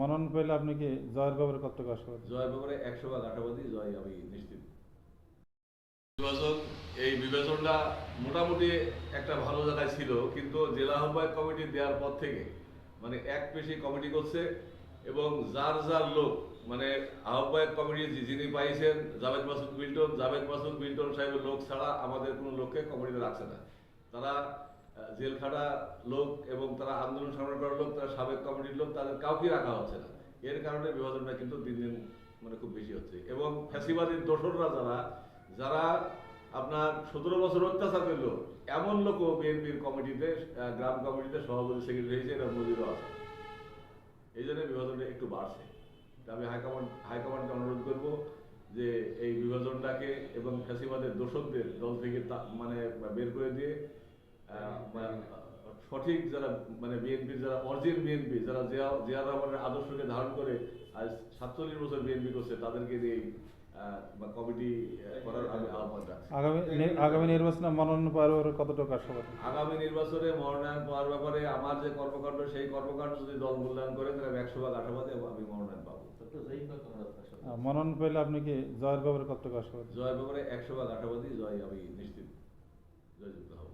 মনোনয়ন পেলে আপনি কি জয়ের ব্যাপারে কত টাকা আশাবাদী জয় ব্যাপারে একশো ভাগ আশাবাদী জয় আমি নিশ্চিত। নির্বাচন এই বিভাজনটা মোটামুটি একটা ভালো জায়গায় ছিল কিন্তু জেলা আহ্বায়ক কমিটি দেওয়ার পর থেকে মানে এক পেশি কমিটি করছে এবং যার যার লোক মানে আহ্বায়ক কমিটি যিনি পাইছেন জাভেদ মাসুদ মিল্টন জাভেদ মাসুদ মিল্টন সাহেবের লোক ছাড়া আমাদের কোনো লোককে কমিটিতে রাখছে না। তারা আহ, জেল খাটা লোক এবং তারা আন্দোলন সংগ্রাম করার লোক তারা সাবেক কমিটির লোক তাদের কাউকে রাখা হচ্ছে না। এর কারণে বিভাজনটা কিন্তু দিন দিন মানে খুব বেশি হচ্ছে। এবং ফ্যাসিবাদীর দোসররা যারা যারা আপনার সতেরো বছর অত্যাচার করল এমন লোকও বিএনপির কমিটিতে গ্রাম কমিটিতে সভাপতি সেক্রেটারি হয়েছে এরা মজুরও আছে। এই জন্য বিভাজনটা একটু বাড়ছে। আমি হাইকমান্ড হাইকমান্ডকে অনুরোধ করব যে এই বিভাজনটাকে এবং ফ্যাসিবাদের দোষকদের দল থেকে মানে বের করে দিয়ে সঠিক যারা মানে বিএনপির যারা অরিজিন বিএনপি যারা জিয়া জিয়া রহমানের আদর্শকে ধারণ করে আজ সাতচল্লিশ বছর বিএনপি করছে তাদেরকে দিয়ে কমিটি করার আমি আহ্বান রাখছি আগামী আগামী নির্বাচনে মনোনয়ন পাওয়ার ব্যাপারে কত টাকা আশাবাদী আগামী নির্বাচনে মনোনয়ন পাওয়ার ব্যাপারে আমার যে কর্মকাণ্ড সেই কর্মকাণ্ড যদি দল মূল্যায়ন করে তাহলে আমি একশো ভাগ আশাবাদী এবং আমি মনোনয়ন পাবো। মনোনয়ন পেলে আপনি কি জয়ের ব্যাপারে কত টাকা আশাবাদী জয় ব্যাপারে একশো ভাগ আশাবাদী জয় আমি নিশ্চিত জয়যুক্ত হব।